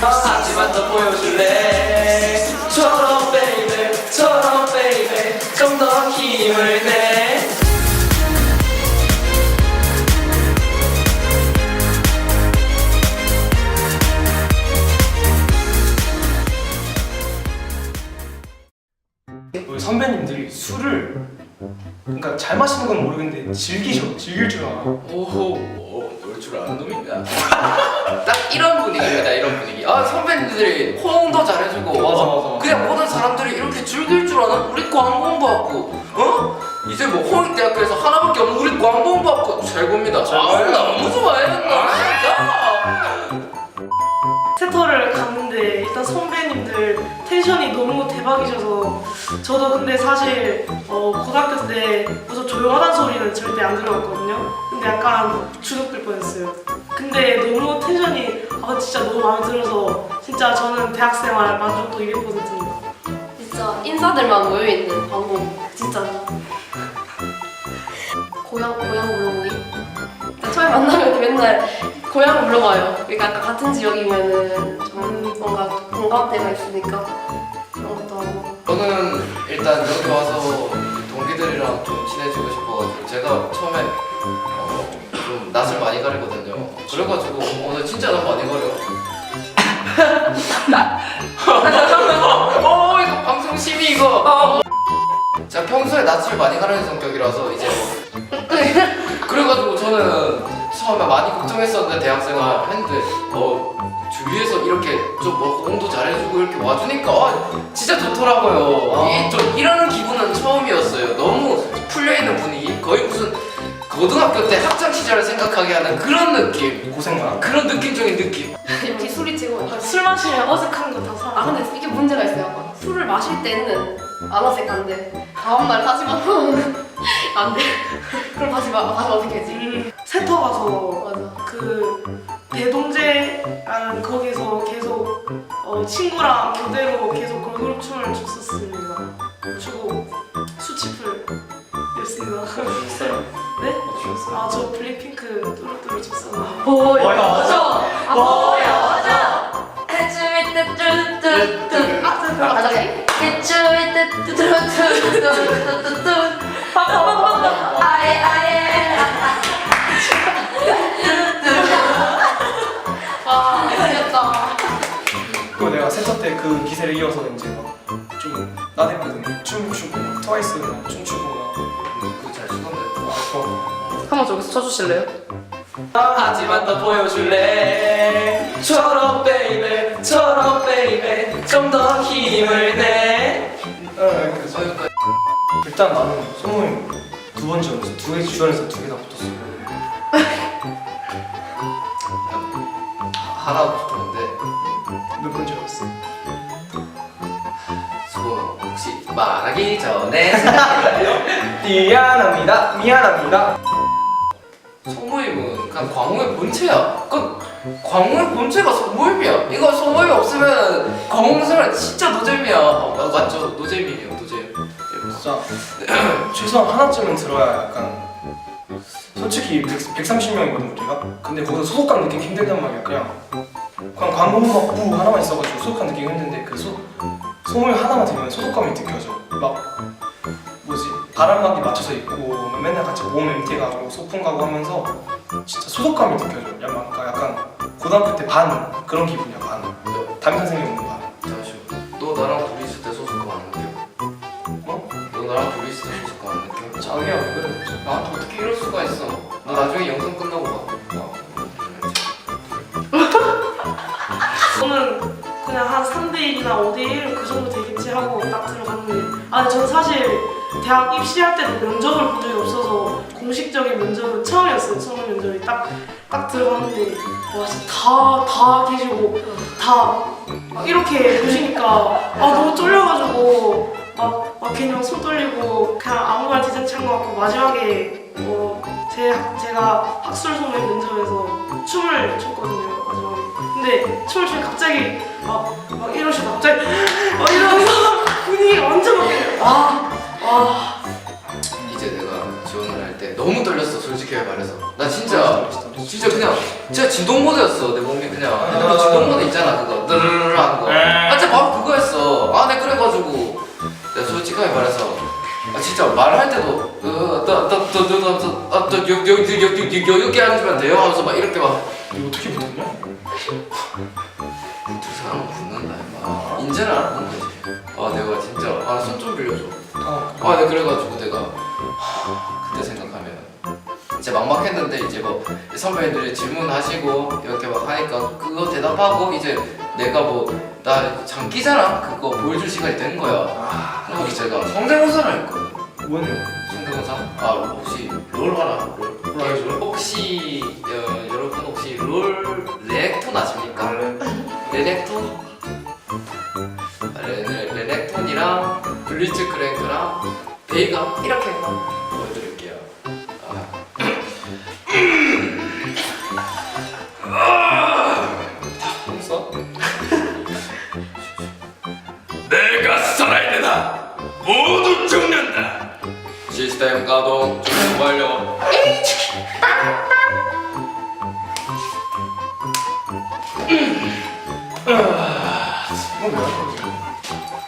하지만 더 보여줄래? 처럼 베이베 처럼 베이베 좀 더 힘을 내 술을 그러니까 잘 마시는 건 모르겠는데 즐기셔 즐길 줄 알아. 오호 놀줄 아는 놈인가 딱 이런 분위기입니다 이런 분위기 아 선배님들이 호응도 잘해주고 맞아, 맞아, 맞아. 그냥 모든 사람들이 이렇게 즐길 줄 아는 우리 광봉 받고 어? 이제 뭐 홍익대학교에서 하나밖에 없는 우리 광봉 받고 최고입니다 아 최고예요. 너무 좋아해요 나 진짜 세터를 갔는데 일단 선배님들 텐션이 너무 대박이셔서 저도 근데 사실 어, 고등학교 때 무슨 조용하다는 소리는 절대 안 들어봤거든요. 근데 약간 주눅들 뻔했어요. 근데 너무 텐션이 아 진짜 너무 마음에 들어서 진짜 저는 대학생활 만족도 200%입니다. 진짜 인사들만 모여있는 광고 진짜 고향 고향 물어보기 나 처음에 만나면 맨날 고향 물어봐요 그러니까 같은 지역이면은 좀 뭔가 공감대가 있으니까 저는 일단 여기 와서 동기들이랑 좀 친해지고 싶어가지고 제가 처음에 어, 좀 낯을 많이 가리거든요. 그래가지고 오늘 진짜 낯 많이 가려. 어 이거 방송 심의 이거. 제가 평소에 낯을 많이 가리는 성격이라서 이제 뭐 그래가지고 저는 처음에 많이 걱정했었는데 대학생활 했는데 어 주위에서 이렇게 좀뭐 공도 잘해주고 이렇게 와주니까 아, 진짜 좋더라고요. 이, 좀 이런 기분은 처음이었어요. 너무 풀려있는 분위기 거의 무슨 고등학교 때 학창 시절을 생각하게 하는 그런 느낌. 고생만. 그런 느낌적인 느낌. 이렇게 소리 지고 술 마시면 어색한 거다아 사라. 근데 이게 문제가 있어요 술을 마실 때는 안 어색한데 다음 날 다시 만나면 안 돼 그럼 다시 마, 다시 어떻게 하지? 음, 세터 가서 맞아. 그 대동제라는 거기서 계속 어, 친구랑 교대로 계속 걸그룹 춤을 췄었습니다. 추고 수치풀 였습니다. 있어요. 네? 어떠셨어요? 아 저 블랙핑크 뚜루뚜루 췄었는데 보여줘 아 보여줘 해주미 뚜뚜뚜뚜 아 맞아 해주미 뚜뚜뚜뚜뚜뚜뚜뚜 그리고 내가 세터 때그 기세를 이어서 이제 막좀 나대거든. 춤 추고 막 트와이스 막 춤추고 막. 그거 잘 추던데. 어. 한번 저기서 쳐주실래요? 하지만 더 보여줄래 처럼 베이베 처럼 베이베 좀 더 힘을 내 네, 그래서 일단 나는 소모임 두번 지원했어. 두개 지원해서 두 개 다 붙었어. 하나 붙었는데 몇번 지원했어? 수고 혹시 말하기 전에? 미안합니다. 미안합니다. 소모임은 그냥 광우의 본체야. 그 광우의 본체가 소모임이야. 이거 소모임 없으면 광우생활 진짜 노잼이야. 어, 마- 맞죠? 노잼이에요, 노잼. 진짜 최소한 하나쯤은 들어야 약간 솔직히 100, 130명이거든 우리가 근데 거기서 소속감 느끼기 힘들단 말이야 그냥 그냥 광고 막부 하나만 있어가지고 소속감 느끼기 힘든데 그 소, 소모임 하나만 들면 소속감이 느껴져 막 뭐지 바람막이 맞춰서 입고 맨날 같이 모험 MT 가고 소풍 가고 하면서 진짜 소속감이 느껴져 약간, 약간 고등학교 때 반 그런 기분이야 반 담임 선생님 오는 반 잠시만. 너 나랑 둘이 있을 때 소속감 안 느껴? 어? 너 나랑 둘이 있을 때 소속감 안 느껴? 자기야 왜 그래 나한테 어떻게 이럴 수가 있어? 너 나중에 영상 끝나고 봐. 어. 저는 그냥 한 3대 1이나 5대 1 그 정도 되겠지 하고 딱 들어갔는데 아 근데 저는 사실 대학 입시할 때도 면접을 본 적이 없어서 공식적인 면접은 처음이었어요. 처음 면접이 딱, 딱 들어갔는데 와 진짜 다, 다 계시고 다막 이렇게 보시니까 아 너무 쫄려가지고 막, 막 괜히 막손 떨리고 그냥 아무 말 대잔치 한것 같고 마지막에 어, 제, 제가 학술 소매 면접에서 춤을 췄거든요 근데 춤을 추면 갑자기 막, 막 이러시고 갑자기. 막 이러면서 분위기 완전 바뀌어요. 아, 아. 이제 내가 지원을 할 때 너무 떨렸어 솔직히 말해서. 나 진짜 진짜 그냥 진짜 진동 모드였어. 내 몸이 그냥. 근데 진동 모드 있잖아 그거. 드르르르 하는 거아 진짜 바로 그거였어. 아 내 그래가지고. 내가 솔직하게 말해서 아 진짜 말할 때도 어떠떠떠떠떠떠떠 여기 여기 여기 여기 앉으면 돼요 하면서 막 이렇게 막 이거 어떻게 붙었냐? 두 사람 붙는다 임마 인제는 알아본 거지. 아 내가 진짜 아 손 좀 빌려줘. 아, 아, 네 그래가지고 내가 하, 그때 생각하면 이제 막막했는데 이제 뭐 선배님들이 질문하시고 이렇게 막 하니까 그거 대답하고 이제 내가 뭐 나 장기자랑 그거 보여줄 시간이 된 거야. 아, 그래서 제가 성대모사를 했거 든. 뭐였냐? 성대모사? 아 혹시 롤 알아? 롤? 롤 알죠? 혹시 어, 여러분 혹시 롤 레렉톤 아십니까? 레렉톤? 아, 레, 레, 레렉톤이랑 블리츠 크랭크랑 베이가 이렇게 보여드릴게요. 시스템 가동 준비 완료.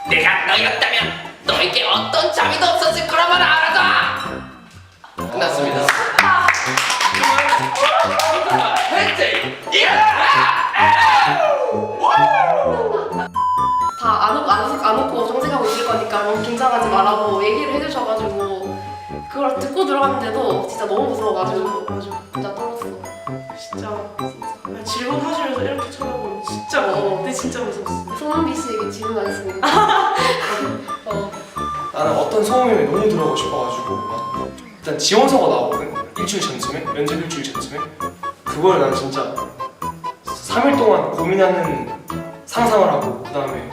내가 너였다면 너에게 어떤 자비도 없었을 거라만 알아둬. 끝났습니다. 들어갔는데도 진짜 너무 무서워가지고. 아주 진짜 떨었어. 진짜. 진짜 질문하시면서 이렇게 쳐다보면 진짜 무서워 근데 진짜 무서웠어 손은비 씨에게 질문하겠습니다. 어, 나는 어떤 소모임에 너무 들어가고 싶어가지고 막 일단 지원서가 나오거든. 일주일 전쯤에? 면접 일주일 전쯤에? 그걸 난 진짜 3일 동안 고민하는 상상을 하고 그 다음에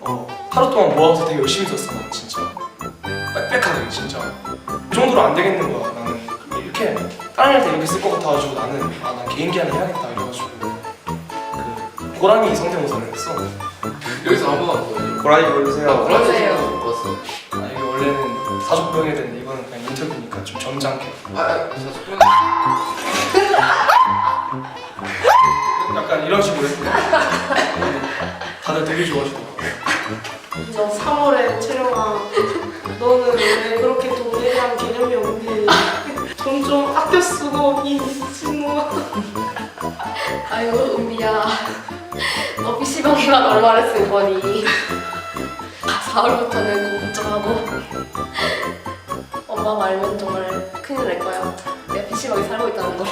어, 하루 동안 모아서 되게 열심히 썼어 난 진짜. 빽빽하게 진짜. 그 정도로 안 되겠는 거야. 나는 이렇게 다른 애한테 이렇게 쓸 것 같아가지고 나는 아 난 개인기 하나 해야겠다 이래가지고 그 고라니 성대모사를 했어. 여기서 한 번만 보여줘. 고라니 나 보여주세요. 브라질. 선수 못 봤어. 아 이게 원래는 사족병이 되는데 이거는 그냥 인터뷰니까 좀 점잖게 아, 아, 사실 약간 이런 식으로 했는데 다들 되게 좋아하시더라고요 너 3월에 채령아 너는 왜 그렇게 대한 개념이 없니 돈 좀 아껴 쓰고 이 미친놈아 아이고 은비야. 너 PC방에만 얼마를 쓴 거니 4월부터는 걱정하고. 엄마가 알면 정말 큰일 날 거야 내가 PC방에 살고 있다는 걸